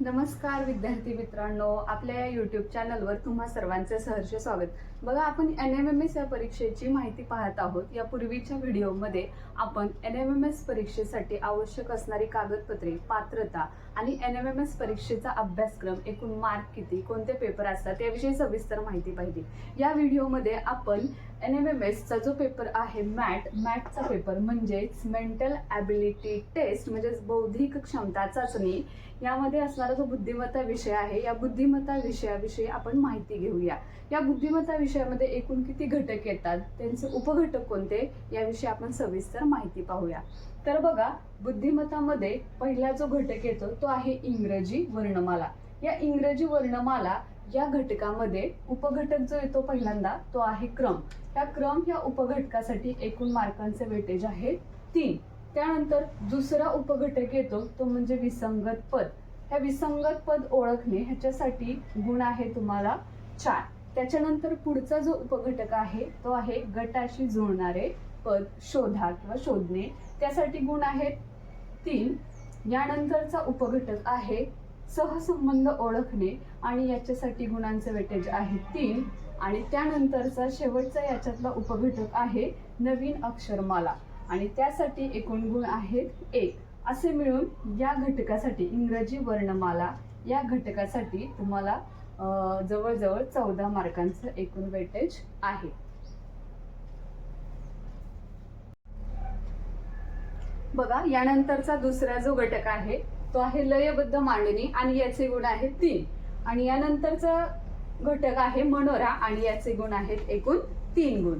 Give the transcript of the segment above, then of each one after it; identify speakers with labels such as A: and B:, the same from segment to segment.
A: नमस्कार विद्यार्थी मित्रांनो आपल्या या युट्यूब चॅनलवर तुम्हा सर्वांचे सहर्ष स्वागत. बघा आपण एन एम एम एस या परीक्षेची माहिती पाहत आहोत. या पूर्वीच्या व्हिडिओमध्ये आपण एन एम एम एस परीक्षेसाठी आवश्यक असणारी कागदपत्रे पात्रता आणि एन एम एम एस परीक्षेचा अभ्यासक्रम एकूण मार्क किती कोणते पेपर असतात याविषयी सविस्तर माहिती पाहिली या व्हिडिओमध्ये आपण एन एम एम एसचा जो पेपर आहे मॅट मॅटचा पेपर म्हणजेच मेंटल ॲबिलिटी टेस्ट म्हणजेच बौद्धिक क्षमता चाचणी यामध्ये असणारा जो बुद्धिमत्ता विषय आहे या बुद्धिमत्ता विषयाविषयी आपण माहिती घेऊया. या बुद्धिमत्ता विषयामध्ये एकूण किती घटक येतात? त्यांचे उपघटक कोणते? याविषयी आपण सविस्तर माहिती पाहूया. तर बघा बुद्धिमत्तामध्ये पहिला जो घटक येतो तो आहे इंग्रजी वर्णमाला. या इंग्रजी वर्णमाला या घटकामध्ये उपघटक जो येतो पहिल्यांदा तो आहे क्रम. या क्रम या उपघटकासाठी एकूण मार्कांचे वेटेज आहे तीन. त्यानंतर दुसरा उपघटक येतो तो म्हणजे विसंगत पद. ह्या विसंगत पद ओळखणे ह्याच्यासाठी गुण आहे तुम्हाला चार. त्याच्यानंतर पुढचा जो उपघटक आहे तो आहे गटाशी जुळणारे पद शोधा किंवा शोधणे. त्यासाठी गुण आहेत तीन. यानंतरचा उपघटक आहे सहसंबंध ओळखणे आणि याच्यासाठी गुणांचे वेटेज आहे तीन. आणि त्यानंतरचा शेवटचा याच्यातला उपघटक आहे नवीन अक्षरमाला. आणि त्यासाठी एकूण गुण आहेत एक. असे मिळून या घटकासाठी इंग्रजी वर्णमाला या घटकासाठी तुम्हाला जवळजवळ चौदा मार्कांचं एकूण वेटेज आहे. बघा यानंतरचा दुसरा जो घटक आहे तो आहे लयबद्ध मांडणी आणि याचे गुण आहेत तीन. आणि यानंतरचा घटक आहे मनोरा आणि याचे गुण आहेत एकूण तीन गुण.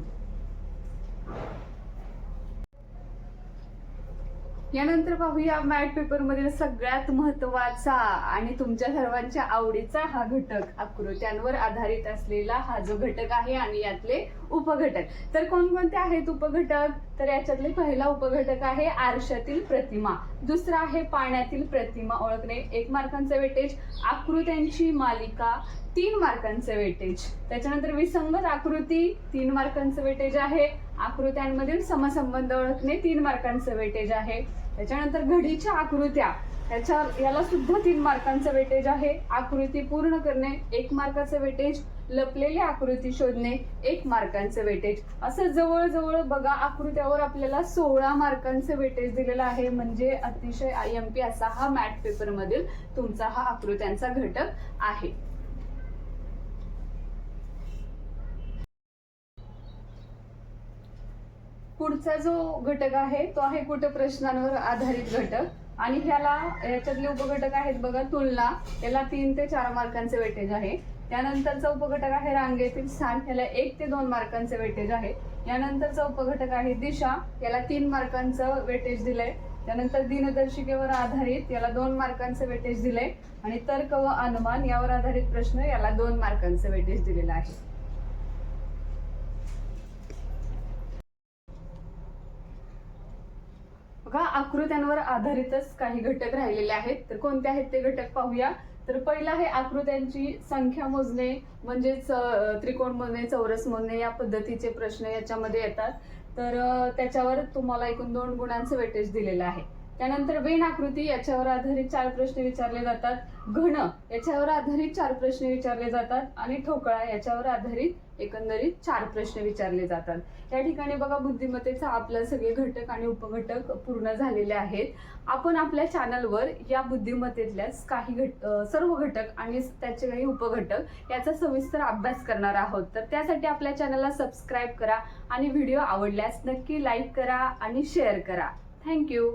A: यानंतर पाहूया मॅट पेपर मधील सगळ्यात महत्त्वाचा आणि तुमच्या सर्वांच्या आवडीचा हा घटक. आकृत्यांवर आधारित असलेला हा जो घटक आहे आणि यातले उपघटक. तर कोणकोणते आहेत उपघटक? तर याच्यातले पहिला उपघटक आहे आरशातील प्रतिमा. दुसरा आहे पाण्यातील प्रतिमा ओळखणे. एक मार्कांचे वेटेज. आकृत्यांची मालिका. तीन मार्कांचे वेटेज. त्याच्यानंतर विसंगत आकृती तीन मार्कांचं वेटेज आहे. आकृत्यांमधील समसंबंध ओळखणे तीन मार्कांचं वेटेज आहे. त्याच्यानंतर घडीच्या आकृत्या त्याच्या याला सुद्धा तीन मार्कांचं वेटेज आहे. आकृती पूर्ण करणे एक मार्काचं वेटेज. लपलेली आकृती शोधणे एक मार्कांचं वेटेज. असं जवळजवळ बघा आकृत्यावर आपल्याला सोळा मार्कांचं वेटेज दिलेलं आहे. म्हणजे अतिशय आय एम पी असा हा मॅट पेपरमधील तुमचा हा आकृत्यांचा घटक आहे. पुढचा जो घटक आहे तो आहे कुठं प्रश्नांवर आधारित घटक. आणि ह्याला याच्यातले उपघटक आहेत बघा तुलना. याला तीन ते चार मार्कांचे वेटेज आहे. त्यानंतरचा उपघटक आहे रांगेतील स्थान. याला एक ते दोन मार्कांचे वेटेज आहे. यानंतरचा उपघटक आहे दिशा. याला तीन मार्कांचं वेटेज दिलंय. त्यानंतर दिनदर्शिकेवर आधारित याला दोन मार्कांचं वेटेज दिलंय. आणि तर्क व अनुमान यावर आधारित प्रश्न याला दोन मार्कांचं वेटेज दिलेलं आहे. बघा आकृत्यांवर आधारितच काही घटक राहिलेले आहेत. तर कोणते आहेत ते घटक पाहूया. तर पहिला आहे आकृत्यांची संख्या मोजणे म्हणजेच त्रिकोण मोजणे चौरस मोजणे या पद्धतीचे प्रश्न याच्यामध्ये येतात. तर त्याच्यावर तुम्हाला एकूण दोन गुणांचं वेटेज दिलेलं आहे. त्यानंतर वेन आकृती याच्यावर आधारित चार प्रश्न विचारले जातात. घन याच्यावर आधारित चार प्रश्न विचारले जातात. आणि ठोकळा याच्यावर आधारित एकंदरीत चार प्रश्न विचारले जातात. या ठिकाणी बघा बुद्धिमत्तेचा आपला सगळे घटक आणि उपघटक पूर्ण झालेले आहेत. आपण आपल्या चॅनलवर या बुद्धिमत्तेतल्याच काही घट सर्व घटक आणि त्याचे काही उपघटक याचा सविस्तर अभ्यास करणार आहोत. तर त्यासाठी आपल्या चॅनलला सबस्क्राईब करा आणि व्हिडिओ आवडल्यास नक्की लाईक करा आणि शेअर करा. थँक्यू